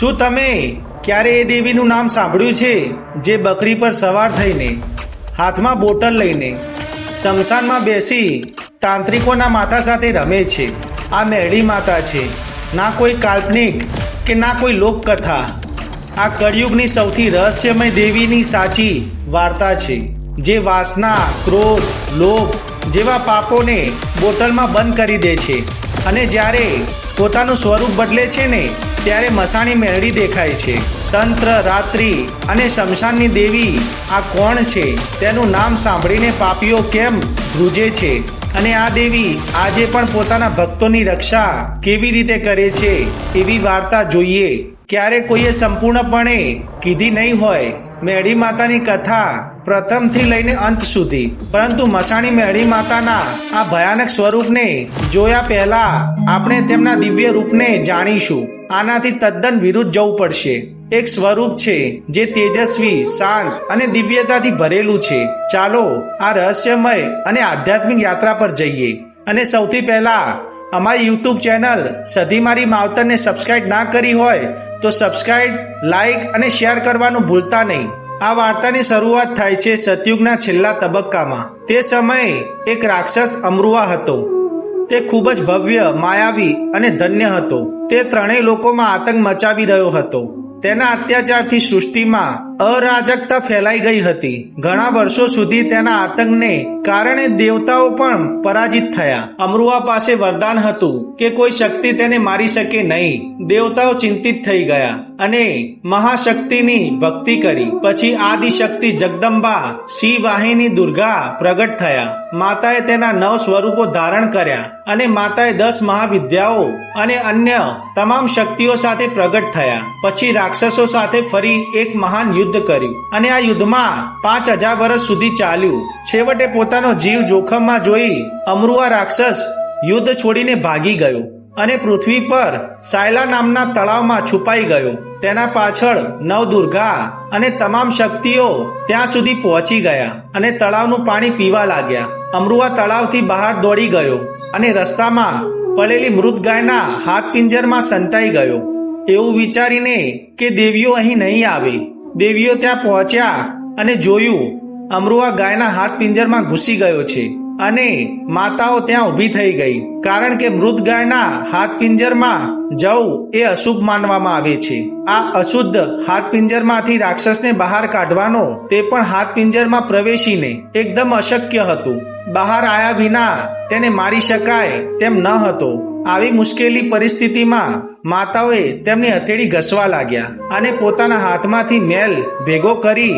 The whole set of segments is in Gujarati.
શું તમે ક્યારે એ દેવીનું નામ સાંભળ્યું છે, જે બકરી પર સવાર થઈને, હાથમાં બોટલ લઈને, શમશાનમાં બેસી તાંત્રિકોના માથા સાથે રમે છે? આ મેળી માતા છે. ના કોઈ કાલ્પનિક કે ના કોઈ લોકકથા. આ કળિયુગની સૌથી રહસ્યમય દેવીની સાચી વાર્તા છે, જે વાસના, ક્રોધ, લોભ જેવા પાપોને બોટલમાં બંધ કરી દે છે અને જ્યારે પોતાનું સ્વરૂપ બદલે છે ને ત્યારે મસાણી મેળડી દેખાય છે. તંત્ર, રાત્રિ અને શમશાનની દેવી, આ કોણ છે? તેનું નામ સાંભળીને પાપીઓ કેમ ધ્રુજે છે? અને આ દેવી આજે પણ પોતાના ભક્તોની રક્ષા કેવી રીતે કરે છે? એવી વાર્તા જોઈએ. ક્યારે કોઈએ સંપૂર્ણપણે કીધી નહીં હોય. મેળી માતાની કથા પ્રથમથી લઈને અંત સુધી. પરંતુ મસાણી મેળી માતાના આ ભયાનક સ્વરૂપને જોયા પહેલા આપણે તેમના દિવ્ય રૂપને જાણીશું. આનાથી તદ્દન વિરુદ્ધ જવું પડશે. એક સ્વરૂપ છે જે તેજસ્વી, શાંત અને દિવ્યતાથી ભરેલું છે. ચાલો આ રહસ્યમય અને આધ્યાત્મિક યાત્રા પર જઈએ. અને સૌથી પહેલા અમારી યુટ્યુબ ચેનલ સધી મારી માવતરને સબસ્ક્રાઇબ ના કરી હોય તો સબસ્ક્રાઇબ, લાઇક અને શેર કરવાનું ભૂલતા નહીં. આ વાર્તાની શરૂઆત થાય છે સતયુગના છેલ્લા તબક્કામાં. તે સમયે એક રાક્ષસ અમરુવા હતો. તે ખૂબ જ ભવ્ય, માયાવી અને ધન્ય હતો. તે ત્રણેય લોકોમાં આતંક મચાવી રહ્યો હતો. તેના અત્યાચારથી સૃષ્ટિમાં અરાજકતા ફેલાઈ ગઈ હતી. ઘણા વર્ષો સુધી તેના આતંકને કારણે દેવતાઓ પણ પરાજિત થયા. અમરુઆ પાસે વરદાન હતું કે કોઈ શક્તિ તેને મારી શકે નહીં. દેવતાઓ ચિંતિત થઈ ગયા અને મહાશક્તિની ભક્તિ કરી. પછી આદિશક્તિ જગદંબા શિવ વાહિની દુર્ગા પ્રગટ થયા. માતાએ તેના નવ સ્વરૂપો ધારણ કર્યા અને માતાએ દસ મહાવિદ્યાઓ અને અન્ય તમામ શક્તિઓ સાથે પ્રગટ થયા. પછી રાક્ષસો સાથે ફરી એક મહાન યુદ્ધ કર્યું. અને આ યુદ્ધમાં પાંચ હજાર વર્ષ સુધી ચાલ્યું. છેવટે પોતાનો જીવ જોખમમાં જોઈ અમરુઆ રાક્ષસ યુદ્ધ છોડીને ભાગી ગયો અને પૃથ્વી પર સાયલા નામના તળાવમાં છુપાઈ ગયો. તેના પાછળ નવદુર્ગા અને તમામ શક્તિઓ ત્યાં સુધી પહોંચી ગયા અને તળાવનું પાણી પીવા લાગ્યા. અમરુઆ તળાવથી બહાર દોડી ગયો અને રસ્તામાં પડેલી મૃત ગાયના હાથ પિંજરમાં સંતાઈ ગયો. એવું વિચારીને કે દેવીઓ અહીં નહીં આવે. દેવીઓ ત્યાં પહોંચ્યા અને જોયું, અમરુઆ ગાયના હાથ પિંજરમાં ઘૂસી ગયો છે અને માતાઓ ત્યાં ઊભી થઈ ગઈ, કારણ કે મૃત ગાયના હાથ પિંજરમાં જવું એ અશુભ માનવામાં આવે છે. આ અશુદ્ધ હાથ પિંજરમાંથી રાક્ષસને બહાર કાઢવાનો તે પણ હાથ પિંજરમાં પ્રવેશીને એકદમ અશક્ય હતું. બહાર આવ્યા વિના તેને મારી શકાય તેમ ન હતો. આવી મુશ્કેલી પરિસ્થિતિમાં માતાઓએ તેમની હથેળી ઘસવા લાગ્યા અને પોતાના હાથમાંથી મેલ ભેગો કરી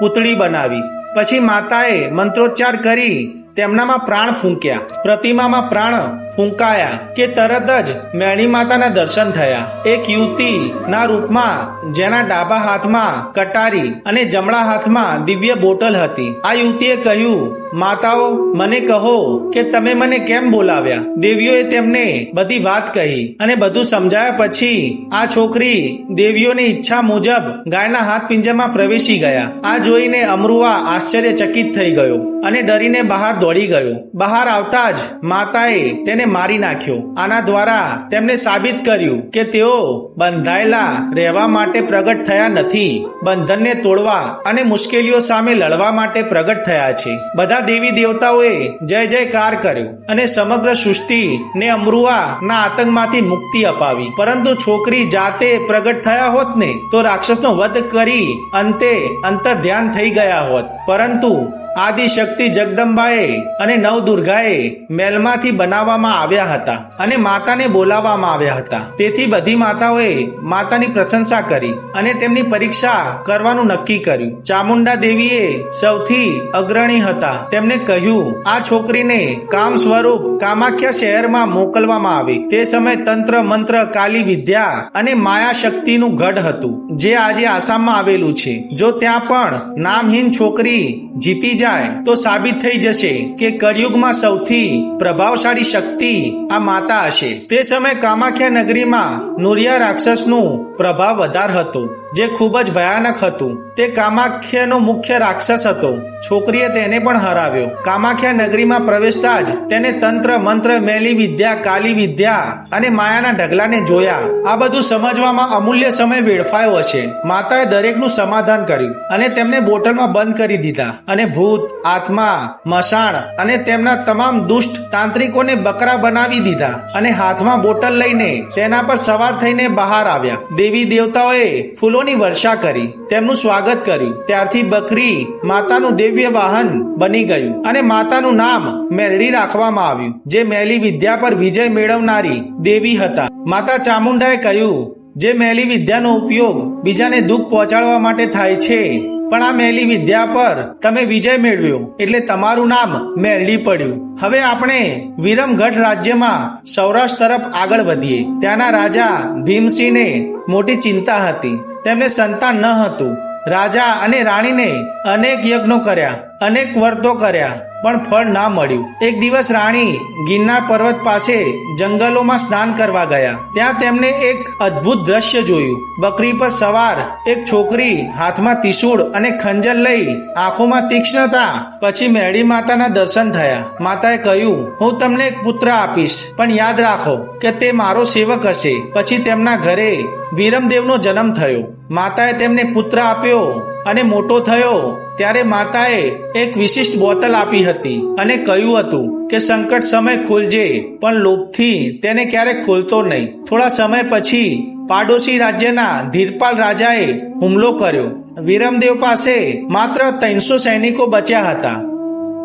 પૂતળી બનાવી. પછી માતાએ મંત્રોચ્ચાર કરી તેમનામાં પ્રાણ ફૂંક્યા. પ્રતિમામાં પ્રાણ ફૂંકાયા કે તરત જ મેણી માતાના દર્શન થયા. એક યુવતી ના રૂપમાં, જેના ડાબા હાથમાં કટારી અને જમણા હાથમાં દિવ્ય બોટલ હતી. આ યુવતીએ કહ્યું, માતાઓ, મને કહો કે તમે મને કેમ બોલાવ્યા? દેવીઓએ તેમને બધી વાત કહી અને બધું સમજાયા પછી આ છોકરી દેવીઓની ઈચ્છા મુજબ ગાયના હાથ પિંજરમાં પ્રવેશી ગયા. આ જોઈને અમરુઆ આશ્ચર્યચકિત થઈ ગયો અને ડરીને બહાર દોડી ગયો. બહાર આવતા જ માતાએ તેને મારી નાખ્યો. આના દ્વારા તેમને સાબિત કર્યું કે તેઓ બંધાયેલા રહેવા માટે પ્રગટ થયા નથી. બંધનને તોડવા અને મુશ્કેલીઓ સામે લડવા માટે પ્રગટ થયા છે. બધા દેવી દેવતાઓએ જય જયકાર કર્યો અને સમગ્ર સૃષ્ટિ ને અમરુઆ ના આતંકમાંથી મુક્તિ અપાવી. પરંતુ છોકરી જાતે પ્રગટ થયા હોત ને, તો રાક્ષસનો વધ કરી અંતે અંતર ધ્યાન થઈ ગયા હોત. પરંતુ આદિશક્તિ જગદંબાએ અને નવદુર્ગાએ મેલમાંથી બનાવવામાં આવ્યા હતા અને માતાને બોલાવવામાં આવ્યા હતા. તેથી બધી માતાઓએ માતાની પ્રશંસા કરી અને તેમની પરીક્ષા કરવાનું નક્કી કર્યું. ચામુંડા દેવીએ સૌથી અગ્રણી હતા. તેમને કહ્યું, આ છોકરીને કામ સ્વરૂપ કામાખ્યા શહેરમાં મોકલવામાં આવે. તે સમય તંત્ર, મંત્ર, કાલી, વિદ્યા અને માયા શક્તિનું ગઢ હતું, જે આજે આસામમાં આવેલું છે. જો ત્યાં પણ નામહીન છોકરી જીતી જાય તો સાબિત થઈ જશે કે કળિયુગમાં સૌથી પ્રભાવશાળી શક્તિ આ માતા હશે. તે સમય કામાખ્યા નગરીમાં નુરિયા રાક્ષસનું પ્રભાવ વધાર હતો. જે ખૂબ જ ભયાનક હતું. તે કામાખ્યાનો મુખ્ય રાક્ષસ હતો. છોકરીએ તેને પણ હરાવ્યો. કામાખ્યા નગરીમાં પ્રવેશતા જ તેને તંત્ર, મંત્ર, મેલી, વિદ્યા, કાલી વિદ્યા અને માયાના ઢગલાને જોયા. આ બધું સમજવામાં અમૂલ્ય સમય વેડફાયો હશે. માતાએ દરેકનું સમાધાન કર્યું અને તેમને બોટલમાં બંધ કરી દીધા. અને ભૂત, આત્મા મસાણ અને તેમના તમામ દુષ્ટ તાંત્રિકોને બકરા બનાવી દીધા અને હાથમાં બોટલ લઈને તેના પર સવાર થઈને બહાર આવ્યા. દેવી દેવતાઓએ ફૂલોની વર્ષા કરી, તેમનું સ્વાગત કર્યું. ત્યારથી બકરી માતાનું દિવ્ય વાહન બની ગયું અને માતાનું નામ મેલડી રાખવામાં આવ્યું, જે મેલી વિદ્યા પર વિજય મેળવનારી દેવી હતા. માતા ચામુંડાએ કહ્યું જે મેલી વિદ્યાનો ઉપયોગ બીજાને દુઃખ પહોંચાડવા માટે થાય છે. પણ આ મેલી વિદ્યા પર તમે વિજય મેળવ્યો એટલે તમારું નામ મેરડી પડ્યું. હવે આપણે વિરમગઢ રાજ્યમાં સૌરાષ્ટ્ર તરફ આગળ વધીએ. ત્યાંના રાજા ભીમસિંહને મોટી ચિંતા હતી. તેમને સંતાન ન હતું. રાજા અને રાણીને અનેક યજ્ઞો કર્યા. અનેક વર્તો કર્યા, પણ ફળ ના મળ્યું. એક દિવસ રાણી ગિરનાર પર્વત પાસે જંગલોમાં સ્નાન કરવા ગયા. ત્યાં તેમને એક અદ્ભુત દ્રશ્ય જોયું. બકરી પર સવાર, એક છોકરી હાથમાં ત્રિશુળ અને ખંજર લઈ આંખોમાં તીક્ષ્ણતા, પછી મેળી માતાના દર્શન થયા. માતાએ કહ્યું, હું તમને એક પુત્ર આપીશ, પણ યાદ રાખો કે તે મારો સેવક હશે. પછી તેમના ઘરે વીરમદેવનો જન્મ થયો. માતાએ તેમને પુત્ર આપ્યો. અને મોટો થયો ત્યારે માતાએ એક વિશિષ્ટ બોતલ આપી હતી અને કહ્યું હતું કે, સંકટ સમય ખોલજે, પણ લોભથી તેને ક્યારે ખોલતો નહીં. થોડા સમય પછી પાડોશી રાજ્યના ધીરપાલ રાજાએ હુમલો કર્યો. વિરમદેવ પાસે માત્ર ત્રણસો સૈનિકો બચ્યા હતા.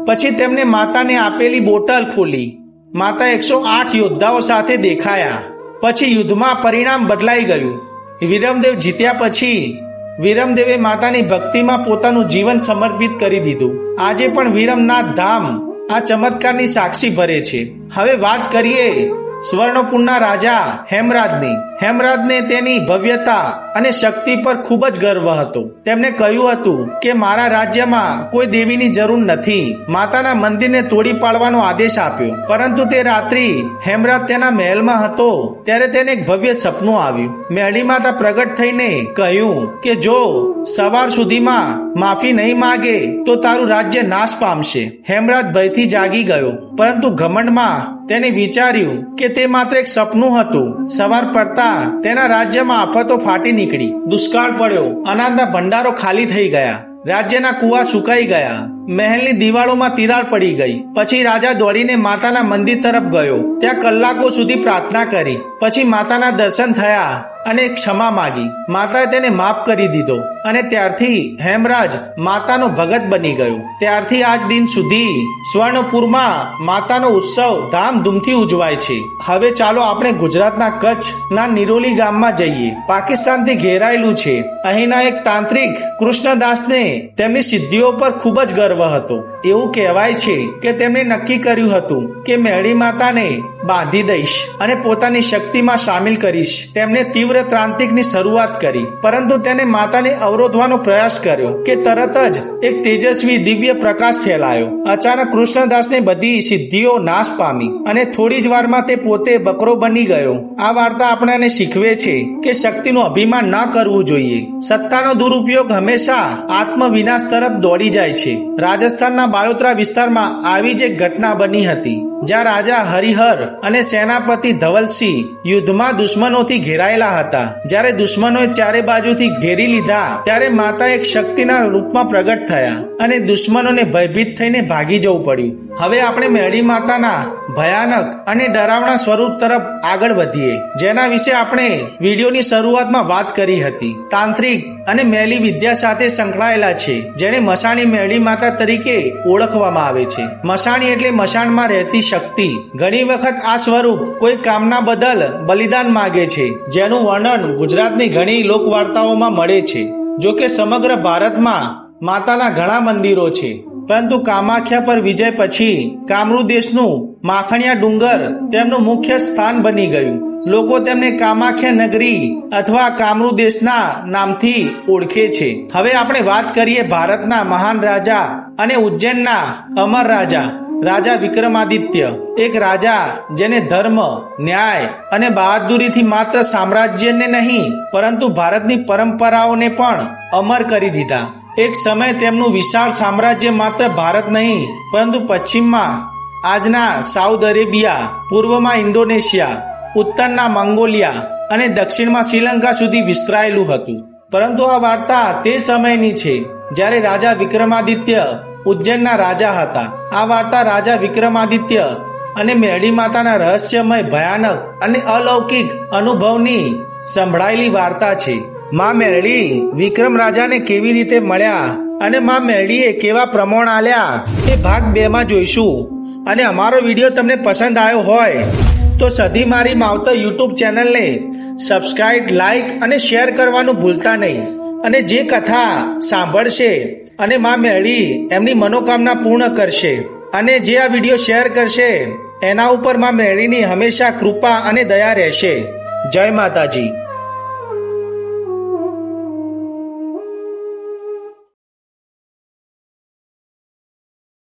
પછી તેમને માતાને આપેલી બોટલ ખોલી. માતા એકસો આઠ યોદ્ધાઓ સાથે દેખાયા. પછી યુદ્ધમાં પરિણામ બદલાઈ ગયું. વિરમદેવ જીત્યા પછી વિરમદેવે માતાની ભક્તિમાં પોતાનું જીવન સમર્પિત કરી દીધું. આજે પણ વિરમનાથ ધામ આ ચમત્કારની સાક્ષી ભરે છે. હવે વાત કરીએ સ્વર્ણપુરના રાજા હેમરાજની. હેમરાજને તેની ભવ્યતા અને શક્તિ પર ખૂબ જ ગર્વ હતો. તેમણે કહ્યું હતું કે, મારા રાજ્યમાં કોઈ દેવીની જરૂર નથી. માતાના મંદિરને તોડી પાડવાનો આદેશ આપ્યો. પરંતુ તે રાત્રિ હેમરાજ તેના મહેલમાં હતો, ત્યારે તેને એક ભવ્ય સપનું આવ્યું. મેળી માતા પ્રગટ થઈને કહ્યું કે, જો સવાર સુધીમાં માફી નહીં માગે, તો તારું રાજ્ય નાશ પામશે. હેમરાજ ભયથી જાગી ગયો, પરંતુ ઘમંડમાં તેને વિચાર્યું કે, તે માત્ર એક સપનું હતું. સવાર પડતા તેના રાજ્યમાં આફતો ફાટી નીકળી. દુષ્કાળ પડ્યો. અનાજના ભંડારો ખાલી થઈ ગયા. રાજ્યના કુવા સુકાઈ ગયા. મહેલની દિવાળોમાં તિરાડ પડી ગઈ. પછી રાજા દોડીને માતાના મંદિર તરફ ગયો. ત્યાં કલાકો સુધી પ્રાર્થના કરી. પછી માતાના દર્શન થયા અને ક્ષમા માગી. માતાએ તેને માફ કરી દીધો અને ત્યારથી હેમરાજ માતાનો ભગત બની ગયો. ત્યારથી આજ દિન સુધી સ્વર્ણપુરમાં માતાનો ઉત્સવ ધામધૂમથી ઉજવાય છે. હવે ચાલો આપણે ગુજરાતના કચ્છના નિરોલી ગામમાં જઈએ. પાકિસ્તાનથી ઘેરાયેલું છે. અહીંના એક તાંત્રિક કૃષ્ણદાસને તેમની સિદ્ધિઓ પર ખૂબ જ ગર્વ હતો. એવું કહેવાય છે કે તેમણે નક્કી કર્યું હતું કે મેળી માતાને બાંધી દઈશ અને પોતાની શક્તિમાં સામેલ કરીશ. તેમણે તીવ્ર ત્રાંતિકની શરૂઆત કરી, પરંતુ તેને માતાને અવરોધવાનો પ્રયાસ કર્યો કે તરત જ એક તેજસ્વી દિવ્ય પ્રકાશ ફેલાયો. અચાનક કૃષ્ણદાસને બધી સિદ્ધિઓ નાશ પામી અને થોડી જ વારમાં તે પોતે બકરો બની ગયો. આ વાર્તા આપણને શીખવે છે કે શક્તિનું અભિમાન ન કરવું જોઈએ. સત્તાનો દુરુપયોગ હંમેશા આત્મ વિનાશ તરફ દોડી જાય છે. રાજસ્થાનના બાલોતરા વિસ્તારમાં આવી જ એક ઘટના બની હતી, જ્યાં રાજા હરિહર અને સેનાપતિ ધવલસિંહ યુદ્ધમાં દુશ્મનોથી ઘેરાયેલા હતા. જ્યારે દુશ્મનોએ ચારે બાજુથી ઘેરી લીધા, ત્યારે માતા એક શક્તિના રૂપમાં પ્રગટ થયા અને દુશ્મનોને ભયભીત થઈને ભાગી જવું પડ્યું. હવે આપણે મેળી માતાના ભયાનક અને ડરાવણા સ્વરૂપ તરફ આગળ વધીએ, જેના વિશે આપણે વિડીયોની શરૂઆતમાં વાત કરી હતી. તાંત્રિક અને મેલી વિદ્યા સાથે સંકળાયેલા છે જેને મસાણી મેળી માતા તરીકે ઓળખવામાં આવે છે. મસાણી એટલે મસાણમાં રહેતી શક્તિ. ઘણી વખત આ સ્વરૂપ કોઈ કામના બદલ બલિદાન માગે છે, જેનું વર્ણન ગુજરાતની ઘણી લોકવાર્તાઓમાં મળે છે. જો કે સમગ્ર ભારતમાં માતાના ઘણા મંદિરો છે. પરંતુ કામાખ્યા પર વિજય પછી કામરૂ દેશનું માખણિયા ડુંગર તેમનું મુખ્ય સ્થાન બની ગયું. લોકો તેમને કામાખ્યા નગરી અથવા કામરૂ દેશના નામથી ઓળખે છે. હવે આપણે વાત કરીએ ભારતના મહાન રાજા અને ઉજ્જૈનના અમર રાજા રાજા વિક્રમાદિત્ય. એક રાજા જેને ધર્મ, ન્યાય અને બહાદુરીથી માત્ર સામ્રાજ્યને નહીં, પરંતુ ભારતની પરંપરાઓને પણ અમર કરી દીધા. એક સમય તેમનું વિશાળ સામ્રાજ્ય માત્ર ભારત નહીં, પરંતુ પશ્ચિમમાં આજના સાઉદ અરેબિયા, પૂર્વમાં ઇન્ડોનેશિયા, ઉત્તરના મંગોલિયા અને દક્ષિણમાં શ્રીલંકા સુધી વિસ્તરાયેલું હતું. પરંતુ આ વાર્તા તે સમયની છે જ્યારે રાજા વિક્રમાદિત્ય ઉજ્જૈનના રાજા હતા. આ વાર્તા રાજા વિક્રમાદિત્ય અને મેરડી માતાના રહસ્યમય, ભયાનક અને અલૌકિક અનુભવની સંભળાયેલી વાર્તા છે. માં મેરડી વિક્રમ રાજાને કેવી રીતે મળ્યા અને માં મેરડીએ કેવા પ્રમાણ આલ્યા એ ભાગ બે માં જોઈશું. અને અમારો વીડિયો તમને પસંદ આવ્યો હોય તો સધી મારી માવતર યુટ્યુબ ચેનલને સબસ્ક્રાઇબ, લાઇક અને શેર કરવાનું ભૂલતા નહીં. અને જે કથા સાંભળશે અને માં મેળી એમની મનોકામના પૂર્ણ કરશે અને જે આ વીડિયો શેર કરશે, એના ઉપરમાં મેળીની હંમેશા કૃપા અને દયા રહેશે. જય માતાજી.